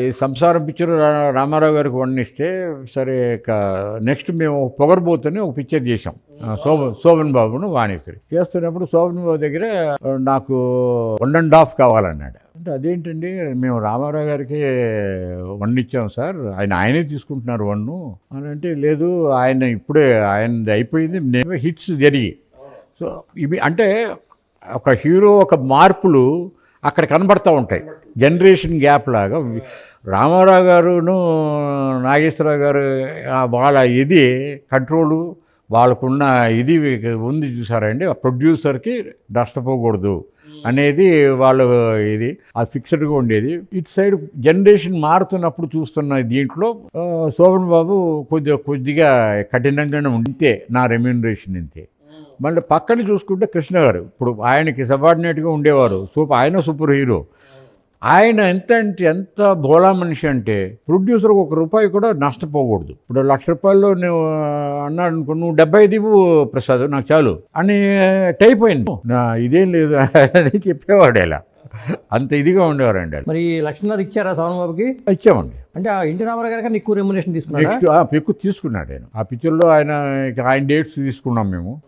ఈ సంసారం పిక్చర్ రామారావు గారికి వండిస్తే సరే ఇక నెక్స్ట్ మేము పొగరబోతుని ఒక పిక్చర్ చేసాం శోభ శోభన్ శోభన్ బాబును వాణిశ్రీ. చేస్తున్నప్పుడు శోభన్ బాబు దగ్గర నాకు వన్ అండ్ హాఫ్ కావాలన్నాడు. అంటే అదేంటండి మేము రామారావు గారికి వన్ ఇచ్చాం సార్ ఆయన ఆయనే తీసుకుంటున్నారు వన్ను అని అంటే లేదు ఆయన ఇప్పుడే ఆయనది అయిపోయింది నేను హిట్స్ జరిగి సో ఇవి అంటే ఒక హీరో ఒక మార్పులు అక్కడ కనబడతా ఉంటాయి. జనరేషన్ గ్యాప్ లాగా రామారావు గారును నాగేశ్వరరావు గారు వాళ్ళ ఇది కంట్రోలు వాళ్ళకున్న ఇది ఉంది చూసారండి. ఆ ప్రొడ్యూసర్కి నష్టపోకూడదు అనేది వాళ్ళు ఇది ఆ ఫిక్స్డ్గా ఉండేది. ఇటు సైడ్ జనరేషన్ మారుతున్నప్పుడు చూస్తున్న దీంట్లో శోభన్ బాబు కొద్దిగా కొద్దిగా కఠినంగానే ఉంటే నా రెమ్యూనరేషన్ ఇంతే. మళ్ళీ పక్కన చూసుకుంటే కృష్ణ గారు ఇప్పుడు ఆయనకి సబార్డినేట్గా ఉండేవారు సూపర్ ఆయన సూపర్ హీరో. ఆయన ఎంత అంటే ఎంత బోలా మనిషి అంటే ప్రొడ్యూసర్ ఒక రూపాయి కూడా నష్టపోకూడదు. ఇప్పుడు లక్ష రూపాయల్లో నువ్వు అన్నాడు అనుకో నువ్వు డెబ్బై ఐదు ఇవ్వు ప్రసాద్ నాకు చాలు. అని టైప్ అయింది నా ఇదేం లేదు అని చెప్పేవాడు ఇలా. అంత ఇదిగా ఉండేవారండి. మరి లక్షన్నర ఇచ్చారా సోమన్ బాబుకి ఇచ్చామండి. అంటే ఆ ఇంటి రామారావు గారికి ఎక్కువ రెమ్యునేషన్ తీసుకున్నాడా? ఎక్కువ తీసుకున్నాడు ఆయన. ఆ పిక్చర్లో ఆయన ఆయన డేట్స్ తీసుకున్నాం మేము.